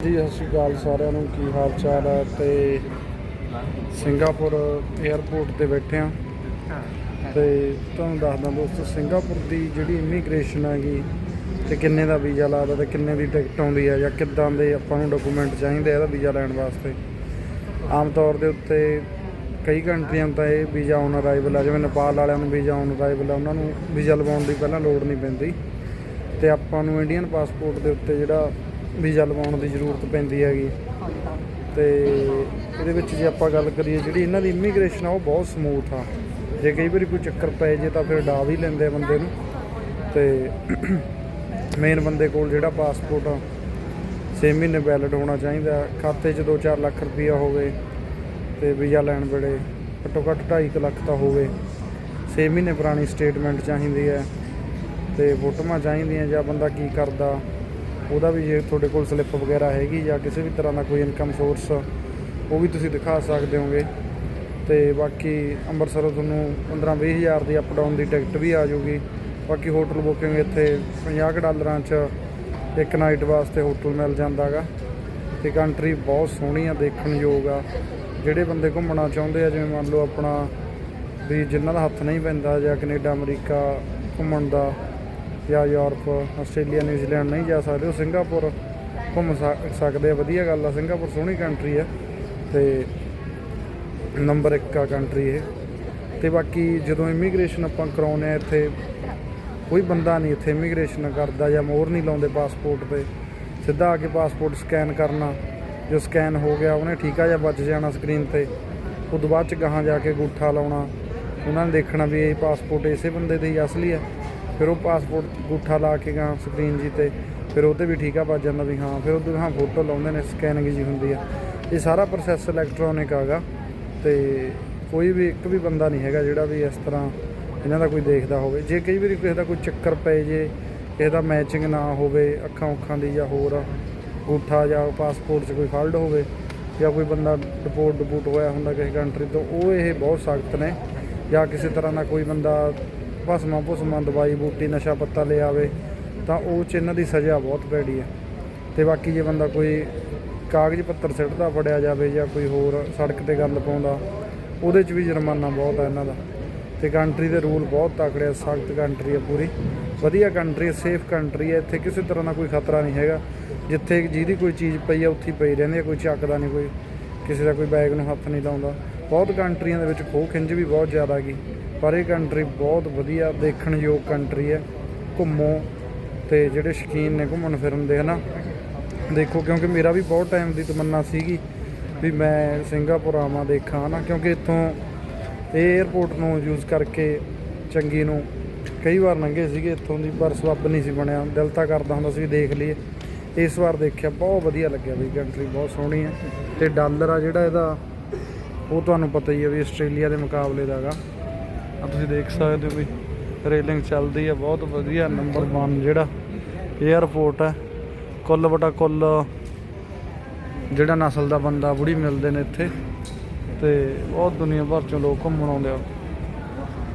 ਜੀ, ਸਤਿ ਸ਼੍ਰੀ ਅਕਾਲ ਸਾਰਿਆਂ ਨੂੰ। ਕੀ ਹਾਲ ਚਾਲ ਹੈ? ਤੇ ਸਿੰਗਾਪੁਰ 에ਅਰਪੋਰਟ ਤੇ ਬੈਠੇ ਆ ਤੇ ਤੁਹਾਨੂੰ ਦੱਸਦਾ ਦੋਸਤੋ, ਸਿੰਗਾਪੁਰ ਦੀ ਜਿਹੜੀ ਇਮੀਗ੍ਰੇਸ਼ਨ ਹੈਗੀ, ਤੇ ਕਿੰਨੇ ਦਾ ਵੀਜ਼ਾ ਲੱਗਦਾ ਤੇ ਕਿੰਨੇ ਦੀ ਟਿਕਟ ਆਉਂਦੀ ਹੈ ਜਾਂ ਕਿੱਦਾਂ ਦੇ ਆਪਾਂ ਨੂੰ ਡਾਕੂਮੈਂਟ ਚਾਹੀਦੇ ਇਹਦਾ ਵੀਜ਼ਾ ਲੈਣ ਵਾਸਤੇ। ਆਮ ਤੌਰ ਦੇ ਉੱਤੇ ਕਈ ਕੰਟਰੀਆਂ ਤਾਂ ਇਹ ਵੀਜ਼ਾ ਔਨ ਅਰਾਈਵਲ ਆ, ਜਿਵੇਂ ਨੇਪਾਲ ਵਾਲਿਆਂ ਨੂੰ ਵੀਜ਼ਾ ਔਨ ਅਰਾਈਵਲ ਆ, ਉਹਨਾਂ ਨੂੰ ਵੀਜ਼ਾ ਲਵਾਉਣ ਦੀ ਪਹਿਲਾਂ ਲੋੜ ਨਹੀਂ ਪੈਂਦੀ। ਤੇ ਆਪਾਂ ਨੂੰ ਇੰਡੀਅਨ ਪਾਸਪੋਰਟ ਦੇ ਉੱਤੇ ਜਿਹੜਾ ਵੀਜ਼ਾ ਲਵਾਉਣ ਦੀ ਜ਼ਰੂਰਤ ਪੈਂਦੀ ਹੈਗੀ। ਤੇ ਇਹਦੇ ਵਿੱਚ ਜੇ ਆਪਾਂ ਗੱਲ ਕਰੀਏ ਜਿਹੜੀ ਇਹਨਾਂ ਦੀ ਇਮੀਗ੍ਰੇਸ਼ਨ ਆ, ਉਹ ਬਹੁਤ ਸਮੂਥ ਆ। ਜੇ ਕਈ ਵਾਰੀ ਕੋਈ ਚੱਕਰ ਪੈ ਜੇ ਤਾਂ ਫਿਰ ਡਾ ਵੀ ਲੈਂਦੇ ਆ ਬੰਦੇ ਨੂੰ। ਤੇ ਮੇਨ ਬੰਦੇ ਕੋਲ ਜਿਹੜਾ ਪਾਸਪੋਰਟ ਆ 6 ਮਹੀਨੇ ਵੈਲਿਡ ਹੋਣਾ ਚਾਹੀਦਾ। ਖਾਤੇ 'ਚ 2-4 ਲੱਖ ਰੁਪਈਆ ਹੋਵੇ ਤੇ ਵੀਜ਼ਾ ਲੈਣ ਵੇਲੇ ਘੱਟੋ ਘੱਟ 2.5 ਲੱਖ ਤਾਂ ਹੋਵੇ। 6 ਮਹੀਨੇ ਪੁਰਾਣੀ ਸਟੇਟਮੈਂਟ ਚਾਹੀਦੀ ਹੈ। ਤੇ ਫੋਟੋਆਂ ਚਾਹੀਦੀਆਂ ਜਾਂ ਬੰਦਾ ਕੀ ਕਰਦਾ। ਉਹਦਾ ਵੀ ਜੇ ਤੁਹਾਡੇ ਕੋਲ ਸਲਿੱਪ ਵਗੈਰਾ ਹੈਗੀ ਜਾਂ ਕਿਸੇ ਵੀ ਤਰ੍ਹਾਂ ਦਾ ਕੋਈ ਇਨਕਮ ਸੋਰਸ ਉਹ ਵੀ ਤੁਸੀਂ ਦਿਖਾ ਸਕਦੇ ਹੋਗੇ ਤੇ ਬਾਕੀ ਅੰਮ੍ਰਿਤਸਰੋਂ ਤੁਹਾਨੂੰ 15-20 ਹਜ਼ਾਰ ਦੀ ਅਪ ਡਾਊਨ ਦੀ ਟਿਕਟ ਵੀ ਆ ਜਾਊਗੀ। ਬਾਕੀ ਹੋਟਲ ਬੁਕਿੰਗ ਇੱਥੇ 50 ਕੁ ਡਾਲਰਾਂ 'ਚ ਇੱਕ ਨਾਈਟ ਵਾਸਤੇ ਹੋਟਲ ਮਿਲ ਜਾਂਦਾਗਾ। ਤੇ ਕੰਟਰੀ ਬਹੁਤ ਸੋਹਣੀ ਆ, ਦੇਖਣ ਯੋਗ ਆ। ਜਿਹੜੇ ਬੰਦੇ ਘੁੰਮਣਾ ਚਾਹੁੰਦੇ ਆ, ਜਿਵੇਂ ਮੰਨ ਲਓ ਆਪਣਾ ਵੀ ਜਿਨ੍ਹਾਂ ਦਾ ਹੱਥ ਨਹੀਂ ਪੈਂਦਾ ਜਾਂ ਕੈਨੇਡਾ, ਅਮਰੀਕਾ ਘੁੰਮਣ ਦਾ ਜਾਂ ਯੂਰਪ, ਆਸਟ੍ਰੇਲੀਆ ਨਿਊਜ਼ੀਲੈਂਡ ਨਹੀਂ ਜਾ ਸਕਦੇ, ਉਹ ਸਿੰਗਾਪੁਰ ਘੁੰਮ ਸਕ- ਸਕਦੇ ਆ, ਵਧੀਆ ਗੱਲ ਆ, ਸਿੰਗਾਪੁਰ ਸੋਹਣੀ ਕੰਟਰੀ ਆ ਤੇ ਨੰਬਰ 1 ਆ ਕੰਟਰੀ ਇਹ। ਤੇ ਬਾਕੀ ਜਦੋਂ ਇਮੀਗ੍ਰੇਸ਼ਨ ਆਪਾਂ ਕਰਾਉਨੇ ਆ ਇੱਥੇ, ਕੋਈ ਬੰਦਾ ਨਹੀਂ ਇੱਥੇ ਇਮੀਗ੍ਰੇਸ਼ਨ ਕਰਦਾ ਜਾਂ ਮੋਹਰ ਨਹੀਂ ਲਾਉਂਦੇ ਪਾਸਪੋਰਟ ਤੇ। ਸਿੱਧਾ ਆ ਕੇ ਪਾਸਪੋਰਟ ਸਕੈਨ ਕਰਨਾ, ਜੋ ਸਕੈਨ ਹੋ ਗਿਆ, ਉਹਨੇ ਠੀਕਾ ਜਾਂ ਬਚ ਜਾਣਾ ਸਕਰੀਨ ਤੇ। ਉਦੋਂ ਬਾਅਦ ਚ ਗਾਹਾਂ ਜਾ ਕੇ ਗੂਠਾ ਲਾਉਣਾ, ਉਹਨਾਂ ਨੇ ਦੇਖਣਾ ਵੀ ਇਹ ਪਾਸਪੋਰਟ ਇਸੇ ਬੰਦੇ ਦੇ ਹੀ ਅਸਲੀ ਹੈ ਫਿਰ ਉਹ ਪਾਸਪੋਰਟ ਅੰਗੂਠਾ ਲਾ ਕੇ ਗਾਂ ਸਕਰੀਨ ਜੀ ਤੇ ਫਿਰ ਉਹਤੇ ਵੀ ਠੀਕਾ ਵੱਜ ਜਾਂਦਾ ਵੀ ਹਾਂ, ਫਿਰ ਉਹਦੇ ਹਾਂ ਫੋਟੋ ਲਾਉਂਦੇ ਨੇ ਸਕੈਨਿੰਗ ਜੀ ਹੁੰਦੀ ਆ। ਇਹ ਸਾਰਾ ਪ੍ਰੋਸੈਸ ਇਲੈਕਟ੍ਰੋਨਿਕ ਆਗਾ ਤੇ ਕੋਈ ਵੀ ਇੱਕ ਵੀ ਬੰਦਾ ਨਹੀਂ ਹੈਗਾ ਜਿਹੜਾ ਵੀ ਇਸ ਤਰ੍ਹਾਂ ਇਹਨਾਂ ਦਾ ਕੋਈ ਦੇਖਦਾ ਹੋਵੇ। ਜੇ ਕਈ ਵਾਰੀ ਕਿਸੇ ਦਾ ਕੋਈ ਚੱਕਰ ਪਏ ਜੇ, ਕਿਸੇ ਦਾ ਮੈਚਿੰਗ ਨਾ ਹੋਵੇ, ਅੱਖਾਂ ਉੱਖਾਂ ਦੀ ਜਾਂ ਹੋਰ ਅੰਗੂਠਾ ਜਾਂ ਪਾਸਪੋਰਟ 'ਚ ਕੋਈ ਫਾਲਟ ਹੋਵੇ ਜਾਂ ਕੋਈ ਬੰਦਾ ਡਿਪੋਰਟ ਡਿਪੂਟ ਹੋਇਆ ਹੁੰਦਾ ਕਿਸੇ ਕੰਟਰੀ ਤੋਂ, ਉਹ ਇਹ ਬਹੁਤ ਸਖਤ ਨੇ ਜਾਂ ਕਿਸੇ ਤਰ੍ਹਾਂ ਦਾ ਕੋਈ ਬੰਦਾ ਭਸਮਾਂ ਭੁਸਮਾਂ ਦਵਾਈ ਬੂਟੀ, ਨਸ਼ਾ ਪੱਤਾ ਲੈ ਆਵੇ, ਤਾਂ ਉਹ 'ਚ ਇਹਨਾਂ ਦੀ ਸਜ਼ਾ ਬਹੁਤ ਭੈੜੀ ਹੈ ਤੇ ਬਾਕੀ ਜੇ ਬੰਦਾ ਕੋਈ ਕਾਗਜ਼ ਪੱਤਰ ਸਿੱਟਦਾ ਫੜਿਆ ਜਾਵੇ ਜਾਂ ਕੋਈ ਹੋਰ ਸੜਕ ਤੇ ਗੰਦ ਪਾਉਂਦਾ, ਉਹਦੇ 'ਚ ਵੀ ਜੁਰਮਾਨਾ ਬਹੁਤ ਹੈ ਇਹਨਾਂ ਦਾ। ਤੇ ਕੰਟਰੀ ਦੇ ਰੂਲ ਬਹੁਤ ਤਕੜੇ ਆ, ਸਖਤ ਕੰਟਰੀ ਹੈ ਪੂਰੀ। ਵਧੀਆ ਕੰਟਰੀ ਹੈ ਸੇਫ ਕੰਟਰੀ ਹੈ ਇੱਥੇ ਕਿਸੇ ਤਰ੍ਹਾਂ ਦਾ ਕੋਈ ਖਤਰਾ ਨਹੀਂ ਹੈਗਾ। ਜਿੱਥੇ ਜਿਹਦੀ ਕੋਈ ਚੀਜ਼ ਪਈ ਆ, ਉੱਥੇ ਪਈ ਰਹਿੰਦੀ ਹੈ ਕੋਈ ਚੱਕਦਾ ਨਹੀਂ, ਕੋਈ ਕਿਸੇ ਦਾ ਕੋਈ ਬੈਗ ਨੂੰ ਹੱਥ ਨਹੀਂ ਲਾਉਂਦਾ। ਬਹੁਤ ਕੰਟਰੀਆਂ ਦੇ ਵਿੱਚ ਖੋਹ ਖਿੰਜ ਵੀ ਬਹੁਤ ਜ਼ਿਆਦਾ ਹੈਗੀ। ਪਰ ਇਹ ਕੰਟਰੀ ਬਹੁਤ ਵਧੀਆ ਦੇਖਣ ਯੋਗ ਕੰਟਰੀ ਹੈ। ਘੁੰਮੋ ਤੇ ਜਿਹੜੇ ਸ਼ੌਕੀਨ ਨੇ ਘੁੰਮਣ ਫਿਰਨ ਦੇ, ਹਨਾ? ਦੇਖੋ, ਕਿਉਂਕਿ ਮੇਰਾ ਵੀ ਬਹੁਤ ਟਾਈਮ ਦੀ ਤਮੰਨਾ ਸੀਗੀ ਵੀ ਮੈਂ ਸਿੰਗਾਪੁਰ ਆਵਾਂ ਦੇਖਾਂ, ਹਨਾ? ਕਿਉਂਕਿ ਇੱਥੋਂ ਇਹ 에ਅਰਪੋਰਟ ਨੂੰ ਯੂਜ਼ ਕਰਕੇ ਚੰਗੀ ਨੂੰ ਕਈ ਵਾਰ ਲੰਘੇ ਸੀਗੇ ਇੱਥੋਂ ਦੀ, ਪਰ ਸਬੱਬ ਨਹੀਂ ਸੀ ਬਣਿਆ। ਦਿਲ ਤਾਂ ਕਰਦਾ ਹੁੰਦਾ ਸੀ ਵੀ ਦੇਖ ਲਈਏ। ਇਸ ਵਾਰ ਦੇਖਿਆ, ਬਹੁਤ ਵਧੀਆ ਲੱਗਿਆ ਵੀ ਕੰਟਰੀ ਬਹੁਤ ਸੋਹਣੀ ਹੈ। ਤੇ ਡਾਲਰ ਆ ਜਿਹੜਾ ਇਹਦਾ, ਉਹ ਤੁਹਾਨੂੰ ਪਤਾ ਹੀ ਹੈ ਵੀ ਆਸਟ੍ਰੇਲੀਆ ਦੇ ਮੁਕਾਬਲੇ ਦਾ ਹੈਗਾ। ਆ ਤੁਸੀਂ ਦੇਖ ਸਕਦੇ ਹੋ ਵੀ ਰੇਲਿੰਗ ਚੱਲਦੀ ਹੈ ਬਹੁਤ ਵਧੀਆ ਨੰਬਰ 1 ਜਿਹੜਾ 에ਅਰਪੋਰਟ ਹੈ ਕੁੱਲ ਬਟਾ ਕੁੱਲ ਜਿਹੜਾ ਨਸਲ ਦਾ ਬੰਦਾ ਬੁੜੀ ਮਿਲਦੇ ਨੇ ਇੱਥੇ ਤੇ ਬਹੁਤ ਦੁਨੀਆ ਭਰ ਚੋਂ ਲੋਕ ਘੁੰਮਣ ਆਉਂਦੇ ਆ।